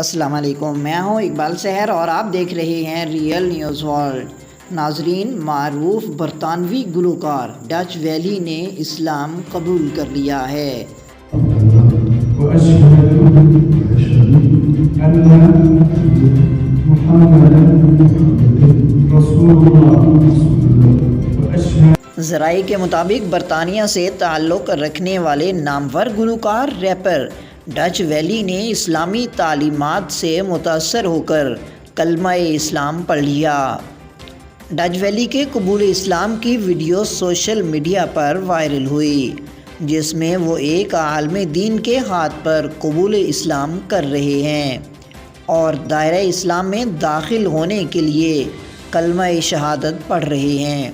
السلام علیکم، میں ہوں اقبال سحر اور آپ دیکھ رہے ہیں ریئل نیوز ورلڈ ناظرین، معروف برطانوی گلوکار ڈچ ویلی نے اسلام قبول کر لیا ہے۔ ذرائع کے مطابق برطانیہ سے تعلق رکھنے والے نامور گلوکار ریپر ڈچ ویلی نے اسلامی تعلیمات سے متاثر ہو کر کلمہ اسلام پڑھ لیا۔ ڈچ ویلی کے قبول اسلام کی ویڈیو سوشل میڈیا پر وائرل ہوئی، جس میں وہ ایک عالم دین کے ہاتھ پر قبول اسلام کر رہے ہیں اور دائرہ اسلام میں داخل ہونے کے لیے کلمہ شہادت پڑھ رہے ہیں۔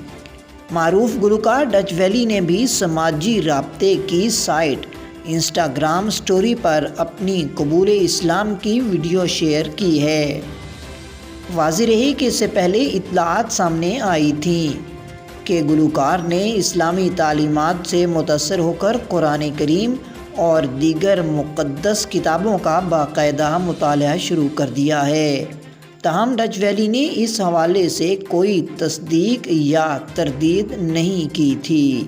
معروف گلوکار ڈچ ویلی نے بھی سماجی رابطے کی سائٹ انسٹاگرام سٹوری پر اپنی قبول اسلام کی ویڈیو شیئر کی ہے۔ واضح رہی کہ اس سے پہلے اطلاعات سامنے آئی تھیں کہ گلوکار نے اسلامی تعلیمات سے متاثر ہو کر قرآن کریم اور دیگر مقدس کتابوں کا باقاعدہ مطالعہ شروع کر دیا ہے۔ تاہم، ڈچ ویلی نے اس حوالے سے کوئی تصدیق یا تردید نہیں کی تھی۔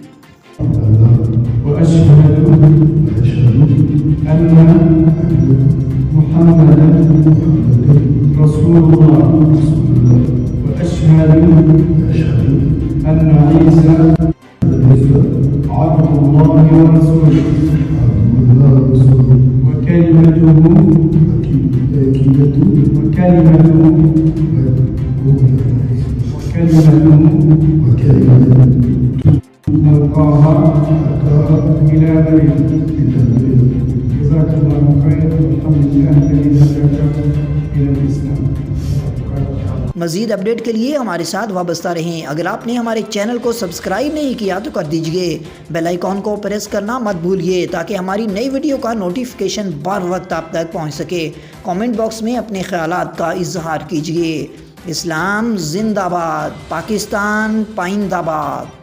رسول الله وأشهد أن عيسى عبد الله ورسوله وكلمته وكلمته وكلمته ألقاها إلى مريم جزاك الله خيرا والحمد لله الذي مزید اپڈیٹ کے لیے ہمارے ساتھ وابستہ رہیں۔ اگر آپ نے ہمارے چینل کو سبسکرائب نہیں کیا تو کر دیجیے۔ بیل آئیکن کو پریس کرنا مت بھولیے تاکہ ہماری نئی ویڈیو کا نوٹیفیکیشن بار وقت آپ تک پہنچ سکے۔ کامنٹ باکس میں اپنے خیالات کا اظہار کیجیے۔ اسلام زندہ باد، پاکستان پائند آباد